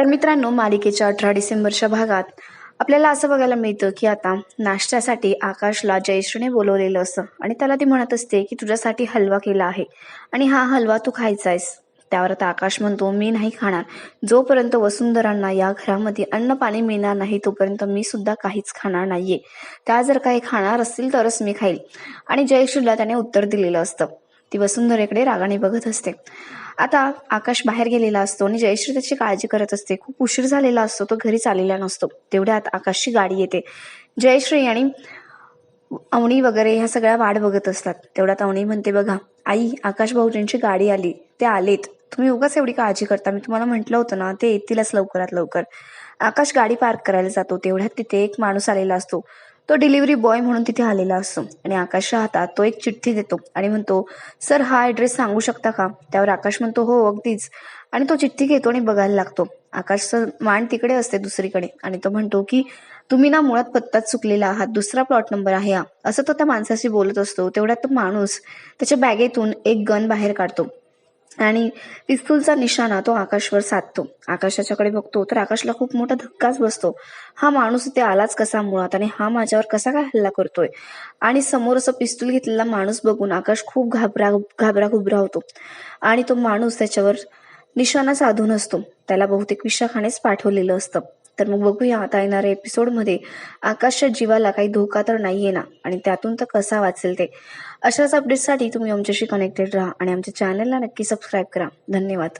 तर मित्रांनो मालिकेच्या अठरा डिसेंबरच्या भागात आपल्याला असं बघायला मिळतं की आता नाश्त्यासाठी आकाशला जयश्रीने बोलवलेलं असतं आणि त्याला ती म्हणत असते की तुझ्यासाठी हलवा केला आहे आणि हा हलवा तू खायचा आहेस त्यावर आता आकाश म्हणतो मी नाही खाणार. जोपर्यंत वसुंधरांना या घरामध्ये अन्न पाणी मिळणार नाही तोपर्यंत मी सुद्धा काहीच खाणार नाहीये. त्या जर काही खाणार असतील तरच मी खाईल. आणि जयश्रीला त्याने उत्तर दिलेलं असतं. ती वसुंधरेकडे रागाने बघत असते. आता आकाश बाहेर गेलेला असतो आणि जयश्री त्याची काळजी करत असते. खूप उशीर झालेला असतो तो घरी चाललेला नसतो. तेवढ्यात आकाशची गाडी येते. जयश्री आणि अवणी वगैरे ह्या सगळ्या वाट बघत असतात. तेवढ्यात अवणी म्हणते बघा आई आकाश भाऊजींची गाडी आली. ते आलेत. तुम्ही उगाच एवढी काळजी करता. मी तुम्हाला म्हटलं होतं ना ते येतीलच लवकरात लवकर. आकाश गाडी पार्क करायला जातो. तेवढ्यात तिथे एक माणूस आलेला असतो. तो डिलिव्हरी बॉय म्हणून तिथे आलेला असतो. आणि आकाशच्या हातात तो एक चिठ्ठी देतो आणि म्हणतो सर हा ऍड्रेस सांगू शकता का? त्यावर आकाश म्हणतो हो अगदीच. आणि तो चिठ्ठी घेतो आणि बघायला लागतो. आकाशचं मान तिकडे असते दुसरीकडे. आणि तो म्हणतो की तुम्ही ना मुळात पत्ताच चुकलेला आहात. दुसरा प्लॉट नंबर आहे हा. असं तो त्या माणसाशी बोलत असतो. तेवढ्यात तो माणूस त्याच्या बॅगेतून एक गन बाहेर काढतो. आणि पिस्तूलचा निशाणा तो आकाशवर साधतो. आकाशाच्याकडे बघतो तर आकाशला खूप मोठा धक्काच बसतो. हा माणूस इथे आलाच कसा मुळात आणि हा माझ्यावर कसा काय हल्ला करतोय? आणि समोर असं पिस्तूल घेतलेला माणूस बघून आकाश खूप घाबरा घाबरा घुबरा होतो. आणि तो माणूस त्याच्यावर निशाणा साधून असतो. त्याला बहुतेक विशाखानेच पाठवलेलं असतं. तर मग बघूया आता येणाऱ्या एपिसोडमध्ये आकाशच्या जीवाला काही धोका तर नाहीये ना? आणि त्यातून तर कसा वाचेल ते? अशाच अपडेटसाठी तुम्ही आमच्याशी कनेक्टेड राहा आणि आमच्या चॅनलला नक्की सबस्क्राईब करा. धन्यवाद.